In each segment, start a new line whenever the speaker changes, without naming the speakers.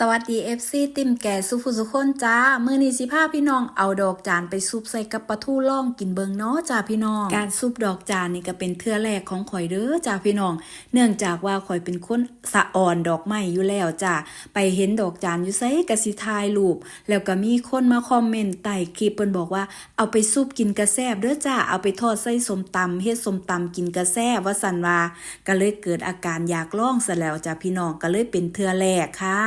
สวัสดี FC ติมแก่สุฟุสุคนจ้า มือนี้สิพาพี่น้องเอาดอกจานไปซุปใส่กับปลาทูล่องกินเบิงเนาะจ้าพี่น้อง การซุปดอกจานนี่ก็เป็นเทื่อแรกของข่อยเด้อจ้าพี่น้อง เนื่องจากว่าข่อยเป็นคนสะอ่อนดอกไม้อยู่แล้วจ้าไปเห็นดอกจานอยู่ไสก็สิถ่ายรูปแล้วก็มีคนมาคอมเมนต์ใต้คลิปเพิ่นบอกว่าเอาไปซุปกินกระแซบเด้อจ้าเอาไปทอดใส่สมตำเฮ็ดสมตำกินกระแซบว่าซั่นว่าก็เลยเกิดอาการอยากล่องซะแล้วจ้าพี่น้องก็เลยเป็นเทื่อแรกค่ะ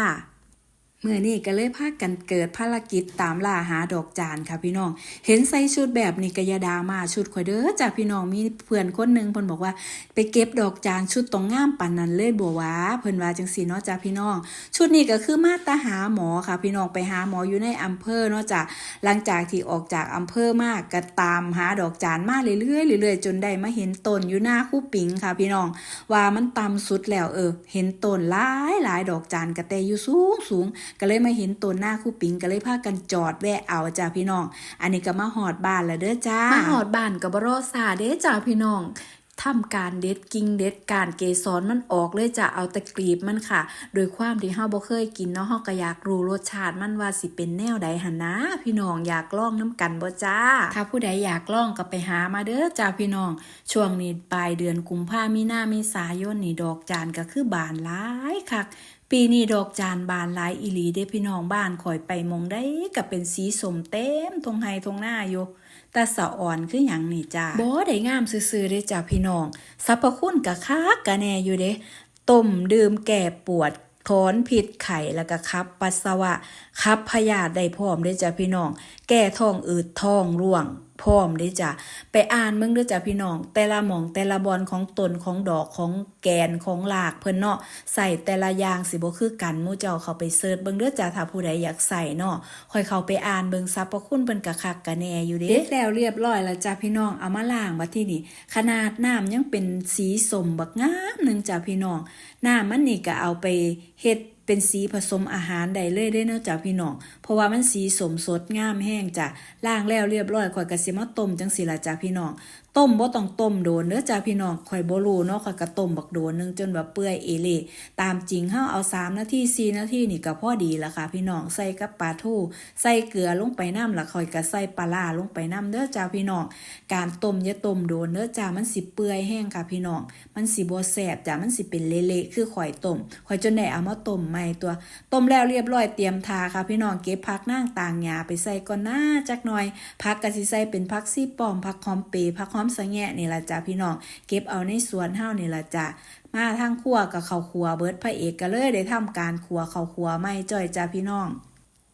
เมื่อนี้ก็เลยพากันเกิดภารกิจตามล่าหาดอกจานค่ะพี่น้อง เห็นใส่ชุดแบบนี้กยาดามาชุดข่อยเด้อจ้าพี่น้องมีเพื่อนคนหนึ่งเพิ่นบอกว่า ไปเก็บดอกจานชุดตรงงามปานนั้นเลยบัววาเพิ่นว่าจังซี่เนาะจ้าพี่น้อง ชุดนี้ก็คือมาตาหาหมอค่ะ พี่น้องไปหาหมออยู่ในอำเภอเนาะจ้ะหลังจากที่ออกจากอำเภอมากก็ตามหาดอกจานมาเรื่อยๆเรื่อยๆจนได้มาเห็นต้นอยู่หน้าคู่ปิงค่ะ พี่น้อง ว่ามันต่ำสุดแล้วเออ เห็นต้นหลายหลายดอกจานกระแตยอยู่สูงสูงก็เลยมาเห็นต้นหน้าคู่ปิงก็เลยพากันจอดแวะเอาจ้าพี่น้อง อันนี้ก็มาหอดบ้านแล้วเด้อจ้ามาหอดบ้านก็บ่รอซาเด้จ้าพี่น้องทำการเด็ดกิ่งเด็ดการเกสรมันออกเลยจะเอาแต่กลีบมันค่ะ โดยความที่เฮาบ่เคยกินเนาะเฮาก็อยากรู้รสชาติมันว่าสิเป็นแนวใดหันนะ พี่น้องอยากลองน้ำกันบ่จ้า ถ้าผู้ใดอยากลองก็ไปหามาเด้อจ้าพี่น้อง ช่วงนี้ปลายเดือนกุมภามีนาเมษายนนี่ดอกจานก็คือบานหลายคัก ปีนี้ดอกจานบานหลายอีหลีเด้พี่น้องบ้านข่อยไปมองได้ก็เป็นสีสมเต็มทงไฮทงหน้าอยู่แต่สะอ่อนคือหยังนี่จ้าบ่ได้งามซื่อๆเด้จ้าพี่น้องสรรพคุณกะคักกะแน่อยู่เด้ต้มดื่มแก้ปวดถอนพิษไข่แล้วก็ขับปัสสาวะขับพยาธิได้พร้อมเด้จ้าพี่น้อง แก้ท้องอืดท้องร่วง พร้อมเด้จ้ะไปอ่านมึงเด้อจ้ะพี่น้อง แต่ละหม่องแต่ละบอนของตนของดอกของแกนของหลากเพิ่นเนาะใส่แต่ละอย่างสิบ่คือกันมู่เจ้าเขาไปเสิร์ชเบิ่งเด้อจ้ะถ้าผู้ใดอยากใส่เนาะค่อยเข้าไปอ่านเบิ่งสรรพคุณเพิ่นกะคักกะแน่อยู่เด้เด็ดแล้วเรียบร้อยแล้วจ้ะพี่น้องเอามาล้างบัดที่นี่ขนาดน้ำยังเป็นสีสมบักงามนึงจ้ะพี่น้องน้ำมันนี่ก็เอาไปเฮ็ด เป็นสีผสมอาหารไดเลยได้เนาะจ้ะพี่น้อง เพราะว่ามันสีสมสดงามแห้งจ้ะล่างแล้วเรียบร้อยข่อยก็สิมาต้มจังสีละจ้ะพี่น้องต้มบ่ต้องต้มโดนเด้อจ้าพี่น้องข่อยบ่รู้เนาะข่อยก็ต้มบักโดนนึงจนแบบเปื่อยเอเล่ตามจริงเฮาเอา3นาที4นาทีนี่ก็พอดีละค่ะ พี่น้องใส่กับปลาทูใส่เกลือลงไปน้ำละข่อยก็ใส่ปลาร้าลงไปน้ำเด้อจ้าพี่น้อง การต้มอย่าต้มโดนเด้อจ้ามันสิเปื่อยแห้งค่ะพี่น้อง มันสิบ่แซ่บจ้ามันสิเป็นเละๆคือข่อยต้มข่อยจนได้เอามาต้มใหม่ตัวต้มแล้วเรียบร้อยเตรียมทาค่ะ พี่น้องเก็บผักนางต่างหญ้าไปใส่ก่อนหน้าจักหน่อยผักก็สิใส่เป็นผักซี่ป้อมผักหอมเปรย์ผักหอมสะแงะนี่ละจ้ะพี่น้อง เก็บเอาในสวนเฮานี่ละจ้ะมาทางครัวกับข้าวครัวเบิดพระเอกก็เลยได้ทำการครัวข้าวครัวไม่จ้อยจ้ะพี่น้อง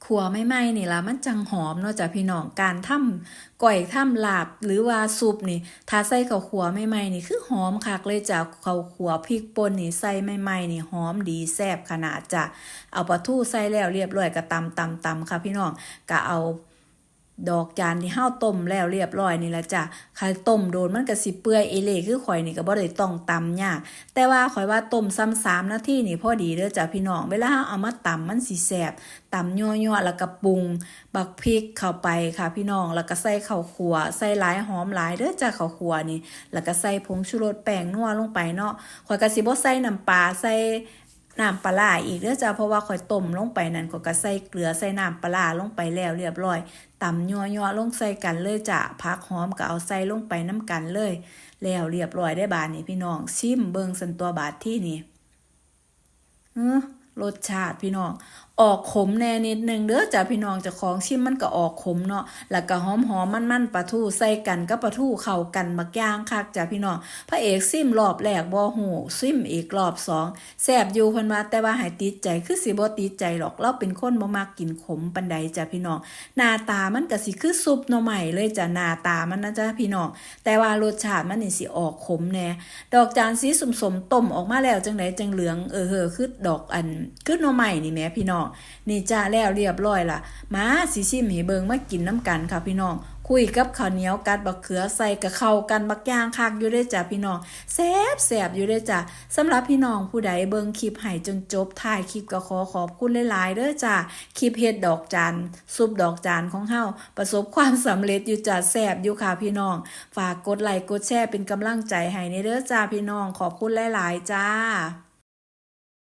ขัวไม่ไหม้นี่ละมันจังหอมเนาะจ้ะพี่น้องการทำก่อยทำลาบหรือว่าซุปนี่ถ้าใส่ข้าวขัวไม่ไหม้นี่คือหอมคักเลยจ้ะข้าวขัวพริกป่นนี่ใส่ไม่ไหม้นี่หอมดีแซ่บขนาดจ้ะเอาปลาทูใส่แล้วเรียบร้อยก็ตำตำตำค่ะพี่น้องก็เอา ดอกจานที่เฮาต้มแล้วเรียบร้อยนี่ละจ้ะใครต้มโดนมันก็สิเปื่อยเอเล่คือข่อยนี่ก็บ่ได้ต้องตำยาก แต่ว่าข่อยว่าต้มซ้ำ3นาทีนี่พอดีเด้อจ้ะพี่น้อง เวลาเฮาเอามาตำมันสิแซ่บตำยั่วๆแล้วก็ปรุง บักพริกเข้าไปค่ะพี่น้อง แล้วก็ใส่ข้าวคั่วใส่หลายหอมหลายเด้อจ้ะข้าวคั่วนี่ แล้วก็ใส่ผงชูรสแป้งนัวลงไปเนาะ ข่อยก็สิบ่ใส่น้ำปลาใส่ น้ำปลาอีกเด้อจ้าเพราะว่าข่อยต้มลงไปนั่นก็ก็ใส่เกลือใส่น้ำปลาลงไปแล้วเรียบร้อยตำยัวยัวๆลงใส่กันเลยจ้ะพักหอมก็เอาใส่ลงไปน้ำกันเลย แล้วเรียบร้อยได้บาดนี้พี่น้อง ชิมเบิงสันตัวบาทที่นี่เออรสชาติพี่น้อง ออกขมแน่นิดนึงเด้อจ้ะพี่น้องจะของชิมมันก็ออกขมเนาะแล้วก็หอมหอมมันมันๆปลาทูใส่กันกับปลาทูเข้ากันบักย่างคักจ้ะพี่น้องพระเอกซิมรอบแรกบ่หูซิมอีกรอบสองแซ่บอยู่เพิ่นว่าแต่ว่าให้ติดใจคือสิบ่ติดใจหรอกเราเป็นคนบ่มักกินขมปานใดจ้ะพี่น้องหน้าตามันก็สิคือซุปหน่อไม้เลยจ้ะหน้าตามันนะจ้ะพี่น้องแต่ว่ารสชาติมันนี่สิออกขมแน่ดอกจานสีสมๆต้มออกมาแล้วจังไดจังเหลืองเออเฮอคือดอกอันคือหน่อไม้นี่แหมพี่น้องนี่จ้าแล้วเรียบร้อยล่ะมาสิชิมให้เบิงมากินน้ำกันค่ะพี่น้อง คุยกับข้าวเหนียวกัดบักเขือใส่กับเข้ากันบักย่างคักอยู่ได้อจ้ะพี่น้องแซ่บแซ่บอยู่ได้อจ้ะสำหรับพี่น้องผู้ใดเบิงคลิปให้จนจบถ่ายคลิปก็ขอขอบคุณหลายๆเด้อจ้ะคลิปเฮ็ดดอกจานซุปดอกจานของเฮาประสบความสำเร็จอยู่จ้ะแซ่บอยู่ค่ะพี่น้อง ฝากกดไลค์กดแชร์เป็นกำลังใจให้ในเด้อจ้าพี่น้องขอบคุณหลาย ๆ จ้า